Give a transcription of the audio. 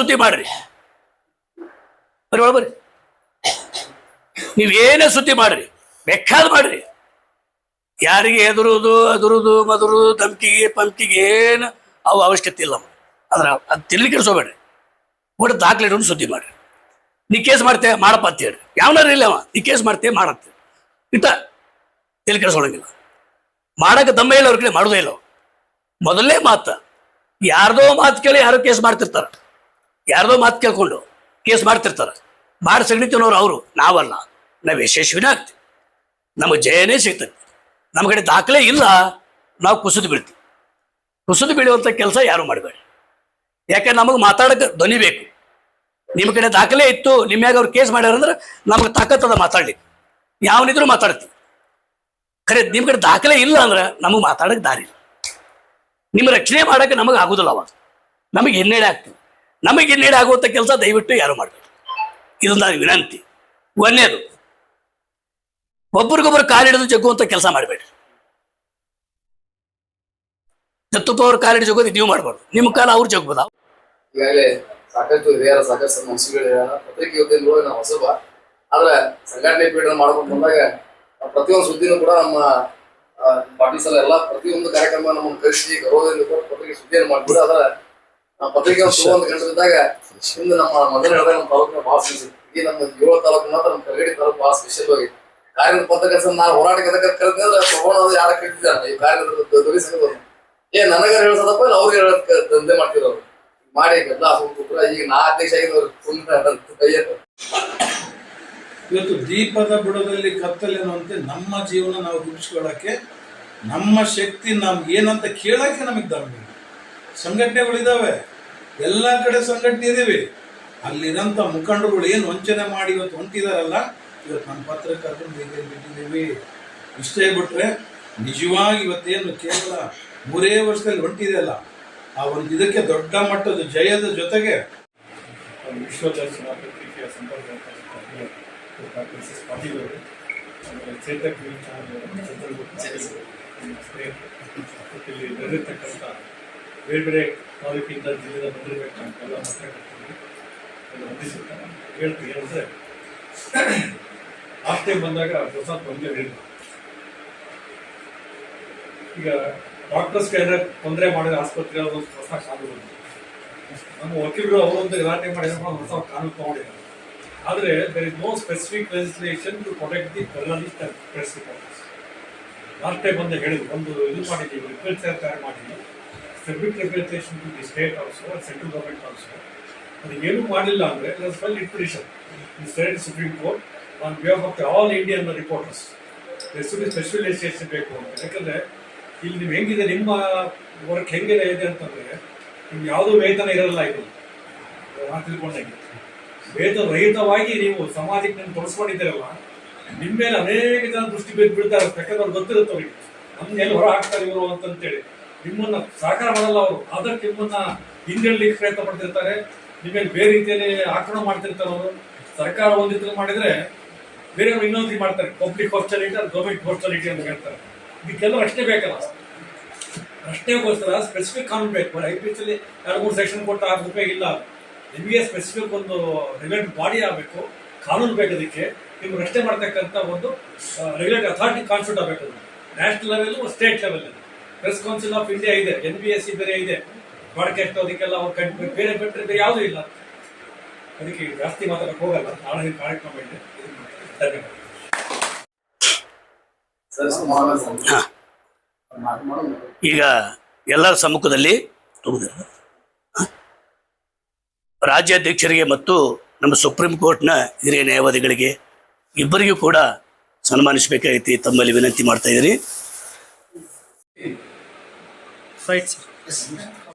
ಸುದ್ದಿ ಮಾಡ್ರಿ. ಬರ್ರಿ ಒಳ ಬರ್ರಿ. ನೀವೇನೇ ಸುದ್ದಿ ಮಾಡ್ರಿ, ಬೇಕಾದ್ ಮಾಡ್ರಿ. ಯಾರಿಗೆ ಎದುರುದು, ಅದುರುದು ಮದುರುದು ಧಮ್ಕಿಗೆ ಪಂಕಿಗೆ ಏನು ಅವು ಅವಶ್ಯಕತೆ ಇಲ್ಲ ಅದ್ರ ಅದು ತಿಳಿ ಕೆಡಿಸೋಬೇಡ್ರಿ ಒಟ್ಟು ದಾಖಲೆ ಸುದ್ದಿ ಮಾಡ್ರಿ. ನೀ ಕೇಸ್ ಮಾಡ್ತೆ, ಮಾಡಪ್ಪ ಅಂತ ಹೇಳಿ ಯಾವನಾರು ಇಲ್ಲ ಅವ ನೀ ಕೇಸ್ ಮಾಡ್ತೇ ಮಾಡತ್ತೆ ಇಟ್ಟ ತಿಳಿ ಕೆಡಿಸೋಳಂಗಿಲ್ಲ ಮಾಡಕ್ಕೆ ದಮ್ಮ ಇಲ್ಲ, ಅವ್ರ ಕಡೆ ಮಾಡೋದೇ ಇಲ್ಲ. ಮೊದಲನೇ ಮಾತು, ಯಾರ್ದೋ ಮಾತು ಕೇಳಿ ಯಾರೋ ಕೇಸ್ ಮಾಡ್ತಿರ್ತಾರ. ಯಾರ್ದೋ ಮಾತು ಕೇಳ್ಕೊಂಡು ಕೇಸ್ ಮಾಡ್ತಿರ್ತಾರೆ. ಮಾಡಿ ಸಗಣಿತಿನವ್ರು ಅವರು, ನಾವಲ್ಲ. ನಾವು ಯಶಸ್ವಿನೇ ಆಗ್ತೀವಿ. ನಮಗೆ ಜಯನೇ ಸಿಗ್ತದೆ. ನಮ್ಮ ಕಡೆ ದಾಖಲೆ ಇಲ್ಲ. ನಾವು ಕುಸಿದು ಬೀಳ್ತೀವಿ. ಕುಸಿದು ಬೀಳುವಂಥ ಕೆಲಸ ಯಾರು ಮಾಡಬೇಡಿ. ಯಾಕೆ ನಮಗೆ ಮಾತಾಡಕ್ಕೆ ಧ್ವನಿ ಬೇಕು? ನಿಮ್ಮ ಕಡೆ ದಾಖಲೆ ಇತ್ತು ನಿಮ್ಮ ಮ್ಯಾಗ ಅವ್ರು ಕೇಸ್ ಮಾಡ್ಯಾರ ಅಂದ್ರೆ ನಮಗೆ ತಾಕತ್ತದ ಮಾತಾಡ್ಲಿಕ್ಕೆ ಯಾವನಿದ್ರು ಮಾತಾಡ್ತೀವಿ. ಖರೆ ನಿಮ್ಮ ಕಡೆ ದಾಖಲೆ ಇಲ್ಲ ಅಂದ್ರೆ ನಮಗೆ ಮಾತಾಡಕ್ಕೆ ದಾರಿ ಇಲ್ಲ. ನಿಮ್ಮ ರಕ್ಷಣೆ ಮಾಡಕ್ಕೆ ನಮಗೆ ಆಗೋದಿಲ್ಲ ಅವಾಗ. ನಮಗೆ ಹಿನ್ನಡೆ ಆಗ್ತದೆ. ನಮಗೆ ನೀಡಾಗುವಂಥ ಕೆಲಸ ದಯವಿಟ್ಟು ಯಾರು ಮಾಡಬೇಕು? ಇದು ನಾನು ವಿನಂತಿ. ಒಂದೇದು ಒಬ್ರಿಗೊಬ್ರು ಕಾಲಿಡಿದು ಜಗ್ಗುವಂಥ ಕೆಲಸ ಮಾಡಬೇಡಿ ದತ್ತಪ್ಪ ಅವ್ರ ಕಾಲಿಡಿ ಜಗ್ಗೋದು ನೀವು ಮಾಡಬಾರ್ದು. ನಿಮ್ಮ ಕಾಲ ಅವ್ರು ಜಗ್ಬೋದ ಸಾಕಷ್ಟು ಸಾಕಷ್ಟು ಪತ್ರಿಕೆ ಸಂಘಟನೆ ಪ್ರತಿಯೊಂದು ಸುದ್ದಿನೂ ಕೂಡ ನಮ್ಮ ಪಾಟೀಲ್ ಎಲ್ಲ ಪ್ರತಿಯೊಂದು ಕಾರ್ಯಕ್ರಮ ನಮ್ಮನ್ನು ಕಳಿಸಿ ಗೌರವದಿಂದ ಪತ್ರಿಕೆ ಸುದ್ದಿಯನ್ನು ಮಾಡ್ಬಿಟ್ಟು ಅದರ ಆ ಪತ್ರಿಕೆ ಒಂದು ಅಂತ ಇಂದು ನಮ್ಮ ಮೊದಲ ಹೇಳಿದಾಗ ನಮ್ಮ ತಾಲೂಕಿನ ಭಾಳ ಸ್ಪೆಷಲ್ ಈ ನಮ್ಮ ಏಳು ತಾಲೂಕು ಮಾತ್ರ ನಮ್ಮ ಕರಗಡಿ ತಾಲೂಕು ಭಾಳ ಸ್ಪೆಷಲ್ ಹೋಗಿ. ಕಾರ್ಯದ ಪತ್ರಕರ್ತ ನಾನು ಹೋರಾಟಕ್ಕೆ ಎದಕ್ಕೆ ಕರೆದ್ರೆ ತಗೊಂಡು ಯಾರ ಕರಿತಿದ್ದಾನೆ ಈ ಕಾರ್ಯದ ಧ್ವನಿ ಸಂಘದವ್ರು ಏ ನನಗ ಹೇಳ್ಸದಪ್ಪ ಇಲ್ಲ ಅವ್ರಿಗೆ ಹೇಳೋದ್ ದಂಧೆ ಮಾಡ್ತಿರೋರು ಮಾಡಿ ಗದ್ದಲ ಹಾಕೊಂಡ್ಬಿಟ್ರೆ ಈಗ ನಾ ಅಧ್ಯಕ್ಷ ಆಗಿದ್ದವ್ರು ಸುಮ್ಮನೆ ಇವತ್ತು ದೀಪದ ಬುಡದಲ್ಲಿ ಕತ್ತಲೇನಂತೆ ನಮ್ಮ ಜೀವನ ನಾವು ರೂಪಿಸ್ಕೊಳ್ಳೋಕ್ಕೆ ನಮ್ಮ ಶಕ್ತಿ ನಮ್ಗೆ ಏನಂತ ಕೇಳಕ್ಕೆ ನಮಗೆ ದಮ್ಮಿಲ್ಲ ಸಂಘಟನೆಗಳಿದಾವೆ ಎಲ್ಲ ಕಡೆ ಸಂಘಟನೆ ಇದ್ದೀವಿ. ಅಲ್ಲಿರಂತ ಮುಖಂಡರುಗಳು ಏನು ವಂಚನೆ ಮಾಡಿ ಇವತ್ತು ಹೊಂಟಿದಾರಲ್ಲ, ಇವತ್ತು ನಮ್ಮ ಪತ್ರಕರ್ತರು ಹೇಗೆ ಬಿಟ್ಟಿದ್ದೀವಿ ಇಷ್ಟೇ ಬಿಟ್ರೆ ನಿಜವಾಗಿ ಇವತ್ತೇನು ಕೇವಲ ಮೂರೇ ವರ್ಷದಲ್ಲಿ ಹೊಂಟಿದೆಯಲ್ಲ ಆ ಒಂದು ಇದಕ್ಕೆ ದೊಡ್ಡ ಮಟ್ಟದ ಜಯದ ಜೊತೆಗೆ ವಿಶ್ವದರ್ಶನ ಪತ್ರಿಕೆಯ ಸಂಪರ್ಕ ಬೇರೆ ಬೇರೆ ತಾಲೂಕಿಂದ ಜಿಲ್ಲೆಯಿಂದ ಎಲ್ಲ ಪತ್ರಕರ್ತರಿಗೆ ಎಲ್ಲ ವಂದಿಸುತ್ತಾ ಹೇಳ್ತೀನಿ ಏನಂದ್ರೆ ಲಾಸ್ಟ್ ಟೈಮ್ ಬಂದಾಗ ಪ್ರಸಾದ್ ಬಂದೇ ಹೇಳಿದ್ರು. ಈಗ ಡಾಕ್ಟರ್ಸ್ಗೆ ಕೈದ್ರೆ ತೊಂದರೆ ಮಾಡಿದ ಆಸ್ಪತ್ರೆ ಒಂದು ಹೊಸ ಕಾನೂನು. ನಮ್ಮ ವಕೀಲರು ಅವರೊಂದು ಗಲಾಟೆ ಮಾಡಿ ಹೊಸ ಕಾನೂನು ತಗೊಂಡಿದ್ದಾರೆ. ಆದರೆ there is no specific legislation to protect the journalist and press last time ಬಂದು ಹೇಳಿದ್ರು. ಒಂದು ಇದು ಮಾಡಿದ್ದೀವಿ ರಿಪೋರ್ಟ್ ತಯಾರು ಮಾಡಿದ್ದೀವಿ submit representation to the state also central government also ಅದು ಏನು ಮಾಡಲಿಲ್ಲ ಅಂದರೆ file writ petition in state supreme court on behalf of all Indian reporters ಎಷ್ಟು ಸ್ಪೆಷಲ್ ಲೆಜಿಸ್ಲೇಷನ್ ಬೇಕು ಅಂತ ಯಾಕಂದರೆ, ಇಲ್ಲಿ ನೀವು ಹೆಂಗಿದೆ, ನಿಮ್ಮ ವರ್ಕ್ ಹೆಂಗಿದೆ, ಇದೆ ಅಂತಂದರೆ, ನಿಮ್ಗೆ ಯಾವುದೂ ವೇತನ ಇರಲ್ಲ ಇದು. ನಾನು ತಿಳ್ಕೊಂಡಂಗೆ. ವೇತನ ರಹಿತವಾಗಿ ನೀವು ಸಮಾಜಕ್ಕೆ ನೀವು ತೋರಿಸ್ಕೊಂಡಿದ್ದೀರಲ್ಲ, ನಿಮ್ಮ ಮೇಲೆ ಅನೇಕ ಜನ ದೃಷ್ಟಿ ಬೀಳ್ ಬೀಳ್ತಾರೆ ಯಾಕಂದ್ರೆ ಅವ್ರು ಗೊತ್ತಿರುತ್ತೆ ಅವ್ರಿಗೆ. ನಮ್ಗೆ ಎಲ್ಲಿ ಹೊರ ಹಾಕ್ತಾರೆ ಇವರು ಅಂತಂತೇಳಿ. ನಿಮ್ಮನ್ನ ಸಹಕಾರ ಮಾಡಲ್ಲ ಅವರು. ಅದಕ್ಕೆ ನಿಮ್ಮನ್ನ ಹಿಂದೆಳ್ಲಿಕ್ಕೆ ಪ್ರಯತ್ನ ಪಡ್ತಿರ್ತಾರೆ. ನಿಮ್ಮೇಲೆ ಬೇರೆ ರೀತಿಯಲ್ಲಿ ಆಕ್ರಮಣ ಮಾಡ್ತಿರ್ತಾರೆ ಅವರು. ಸರ್ಕಾರ ಒಂದು ರೀತಿಯಲ್ಲಿ ಮಾಡಿದ್ರೆ ಬೇರೆಯವರು ಇನ್ನೊಂದು ರೀತಿ ಮಾಡ್ತಾರೆ. ಪಬ್ಲಿಕ್ ಹಾಸ್ಟಾಲಿಟಿ ಅದು ಗೌರ್ಮೆಂಟ್ ಹಾಸ್ಟಾಲಿಟಿ ಅಂತ ಹೇಳ್ತಾರೆ. ಇದಕ್ಕೆಲ್ಲ ಅಷ್ಟೇ ಬೇಕಲ್ಲ. ಅಷ್ಟೇಗೋಸ್ಕರ ಸ್ಪೆಸಿಫಿಕ್ ಕಾನೂನು ಬೇಕು. ಐ ಪಿ ಎಸ್ ಎರಡು ಮೂರು ಸೆಕ್ಷನ್ ಕೊಟ್ಟು ಆಗ ರೂಪಾಯಿ ಇಲ್ಲ. ನಿಮಗೆ ಸ್ಪೆಸಿಫಿಕ್ ಒಂದು ರೆಗ್ಯುಲೇಟ್ ಬಾಡಿ ಆಗಬೇಕು. ಕಾನೂನು ಬೇಕು ಅದಕ್ಕೆ. ನೀವು ರಕ್ಷಣೆ ಮಾಡ್ತಕ್ಕಂಥ ಒಂದು ರೆಗ್ಯುಲೇಟ್ ಅಥಾರಿಟಿ ಕಾನ್ಸ್ಟಿಟ್ಯೂಟ್ ಆಗಬೇಕು. National level state level press council of India ಇದೆ ಎನ್ ಬಿ ಎಸ್ ಸಿ ಬೇರೆ ಇದೆ. ಬ್ರಾಡ್ಕಾಸ್ಟ್ ಅದಕ್ಕೆಲ್ಲ ಅವ್ರು ಕಟ್ ಬೇರೆ ಬಿಟ್ಟರೆ ಬೇರೆ ಯಾವುದೂ ಇಲ್ಲ. ಅದಕ್ಕೆ ಜಾಸ್ತಿ ಮಾತಾಡಕ್ಕೆ ಹೋಗಲ್ಲ. ನಾಳೆ ಕಾರ್ಯಕ್ರಮ ಇದೆ. ಧನ್ಯವಾದ ಈಗ ಎಲ್ಲರ ಸಮ್ಮುಖದಲ್ಲಿ? ರಾಜ್ಯಾಧ್ಯಕ್ಷರಿಗೆ ಮತ್ತು ನಮ್ಮ ಸುಪ್ರೀಂ ಕೋರ್ಟ್ನ ಹಿರಿಯ ನ್ಯಾಯವಾದಿಗಳಿಗೆ ಇಬ್ಬರಿಗೂ ಕೂಡ ಸನ್ಮಾನಿಸಬೇಕಾಗೈತಿ ತಮ್ಮಲ್ಲಿ ವಿನಂತಿ ಮಾಡ್ತಾ ಇದ್ದೀರಿ websites.